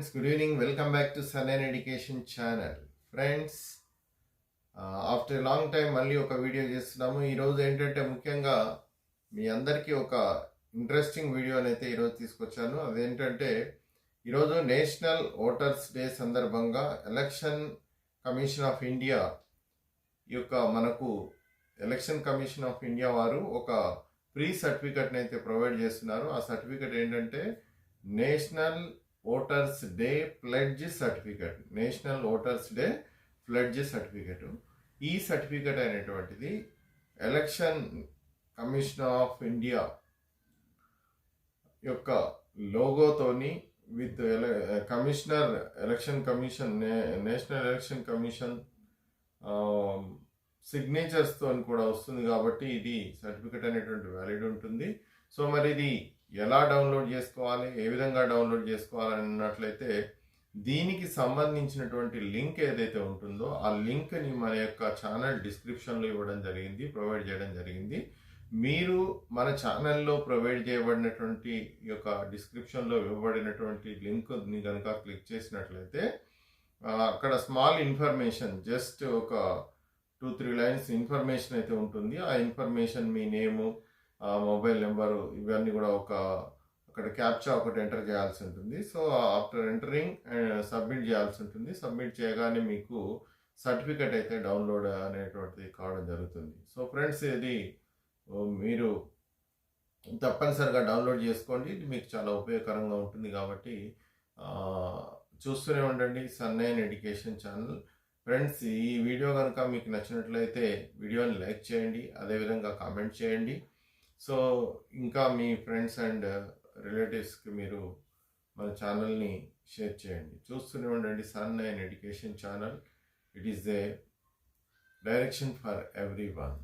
Friends good evening welcome back to sun and education channel friends after long time మళ్ళీ ఒక video చేస్తున్నాము. ఈరోజు ఏంటంటే ముఖ్యంగా మీ అందరికీ ఒక ఇంట్రెస్టింగ్ వీడియో అయితే ఈరోజు తీసుకొచ్చాను. అదేంటంటే ఈరోజు నేషనల్ ఓటర్స్ డే సందర్భంగా ఎలక్షన్ కమిషన్ ఆఫ్ ఇండియా యొక్క మనకు ఎలక్షన్ కమిషన్ ఆఫ్ ఇండియా వారు ఒక ప్రీ సర్టిఫికెట్ని అయితే ప్రొవైడ్ చేస్తున్నారు. ఆ సర్టిఫికెట్ ఏంటంటే national voters day pledge certificate national voters day pledge certificate. ఈ సర్టిఫికెట్ అనేటువంటిది ఎలక్షన్ కమిషన్ ఆఫ్ ఇండియా యొక్క లోగోతోని with commissioner election commission national election commission సిగ్నేచర్స్తో కూడా వస్తుంది కాబట్టి ఇది సర్టిఫికెట్ అనేటువంటి వ్యాలిడ్ ఉంటుంది. సో మరి ఇది ఎలా డౌన్లోడ్ చేసుకోవాలి ఏ విధంగా డౌన్లోడ్ చేసుకోవాలని అన్నట్లయితే దీనికి సంబంధించినటువంటి లింక్ ఏదైతే ఉంటుందో ఆ లింక్ని మన యొక్క ఛానల్ డిస్క్రిప్షన్లో ఇవ్వడం జరిగింది ప్రొవైడ్ చేయడం జరిగింది. మీరు మన ఛానల్లో ప్రొవైడ్ చేయబడినటువంటి యొక్క డిస్క్రిప్షన్లో ఇవ్వబడినటువంటి లింక్ని కనుక క్లిక్ చేసినట్లయితే అక్కడ స్మాల్ ఇన్ఫర్మేషన్ జస్ట్ ఒక టూ త్రీ లైన్స్ ఇన్ఫర్మేషన్ అయితే ఉంటుంది. ఆ ఇన్ఫర్మేషన్ మీ నేము మొబైల్ నెంబరు ఇవన్నీ కూడా ఒక అక్కడ క్యాప్చా ఒకటి ఎంటర్ చేయాల్సి ఉంటుంది. సో ఆఫ్టర్ ఎంటరింగ్ సబ్మిట్ చేయాల్సి ఉంటుంది. సబ్మిట్ చేయగానే మీకు సర్టిఫికెట్ అయితే డౌన్లోడ్ అనేటువంటిది కావడం జరుగుతుంది. సో ఫ్రెండ్స్ ఇది మీరు తప్పనిసరిగా డౌన్లోడ్ చేసుకోండి. ఇది మీకు చాలా ఉపయోగకరంగా ఉంటుంది కాబట్టి చూస్తూనే ఉండండి. Sun nine education channel. Friends ఈ వీడియో కనుక మీకు నచ్చినట్లయితే వీడియోని లైక్ చేయండి. అదేవిధంగా కామెంట్ చేయండి. సో ఇంకా మీ ఫ్రెండ్స్ అండ్ రిలేటివ్స్కి మీరు మన ఛానల్ని షేర్ చేయండి. చూస్తూనే ఉండండి sun nine education channel. It is the direction for everyone